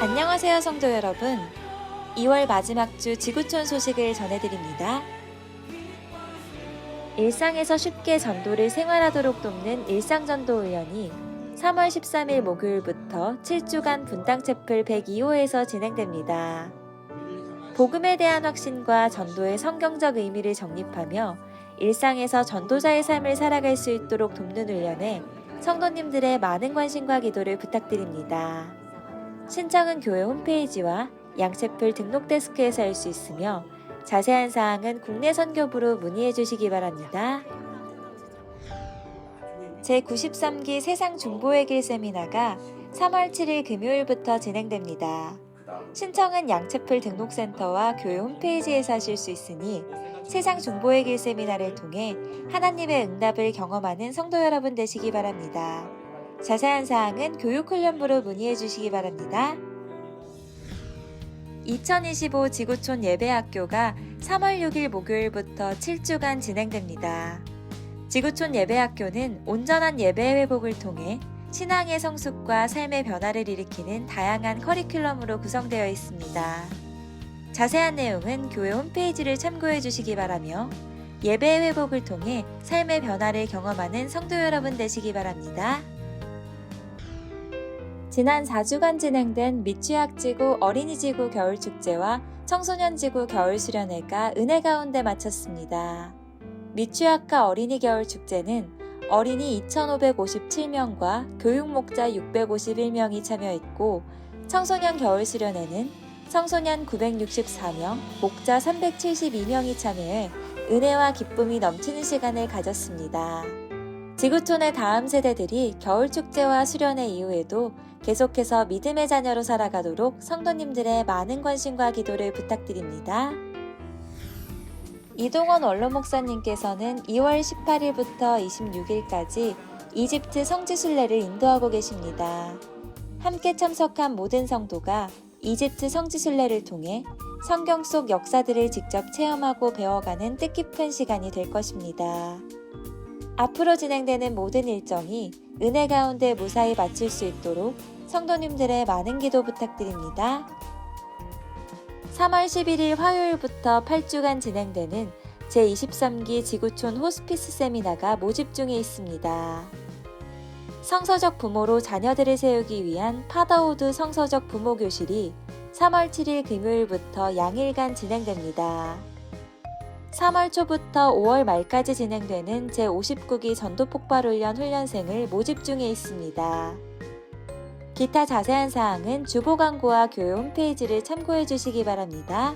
안녕하세요 성도 여러분. 2월 마지막 주 지구촌 소식을 전해드립니다. 일상에서 쉽게 전도를 생활하도록 돕는 일상전도훈련이 3월 13일 목요일부터 7주간 분당채플 102호에서 진행됩니다. 복음에 대한 확신과 전도의 성경적 의미를 정립하며 일상에서 전도자의 삶을 살아갈 수 있도록 돕는 훈련에 성도님들의 많은 관심과 기도를 부탁드립니다. 신청은 교회 홈페이지와 양채플 등록 데스크에서 할 수 있으며 자세한 사항은 국내 선교부로 문의해 주시기 바랍니다. 제93기 세상 중보의 길 세미나가 3월 7일 금요일부터 진행됩니다. 신청은 양채플 등록센터와 교회 홈페이지에서 하실 수 있으니 세상 중보의 길 세미나를 통해 하나님의 응답을 경험하는 성도 여러분 되시기 바랍니다. 자세한 사항은 교육훈련부로 문의해 주시기 바랍니다. 2025 지구촌 예배학교가 3월 6일 목요일부터 7주간 진행됩니다. 지구촌 예배학교는 온전한 예배 회복을 통해 신앙의 성숙과 삶의 변화를 일으키는 다양한 커리큘럼으로 구성되어 있습니다. 자세한 내용은 교회 홈페이지를 참고해 주시기 바라며 예배 회복을 통해 삶의 변화를 경험하는 성도 여러분 되시기 바랍니다. 지난 4주간 진행된 미취학지구 어린이지구 겨울축제와 청소년지구 겨울수련회가 은혜 가운데 마쳤습니다. 미취학과 어린이 겨울축제는 어린이 2,557명과 교육목자 651명이 참여했고 청소년 겨울수련회는 청소년 964명, 목자 372명이 참여해 은혜와 기쁨이 넘치는 시간을 가졌습니다. 지구촌의 다음 세대들이 겨울축제와 수련회 이후에도 계속해서 믿음의 자녀로 살아가도록 성도님들의 많은 관심과 기도를 부탁드립니다. 이동원 원로 목사님께서는 2월 18일부터 26일까지 이집트 성지순례를 인도하고 계십니다. 함께 참석한 모든 성도가 이집트 성지순례를 통해 성경 속 역사들을 직접 체험하고 배워가는 뜻깊은 시간이 될 것입니다. 앞으로 진행되는 모든 일정이 은혜 가운데 무사히 마칠 수 있도록 성도님들의 많은 기도 부탁드립니다. 3월 11일 화요일부터 8주간 진행되는 제23기 지구촌 호스피스 세미나가 모집 중에 있습니다. 성서적 부모로 자녀들을 세우기 위한 파더우드 성서적 부모 교실이 3월 7일 금요일부터 양일간 진행됩니다. 3월 초부터 5월 말까지 진행되는 제59기 전도폭발훈련 훈련생을 모집 중에 있습니다. 기타 자세한 사항은 주보 광고와 교회 홈페이지를 참고해 주시기 바랍니다.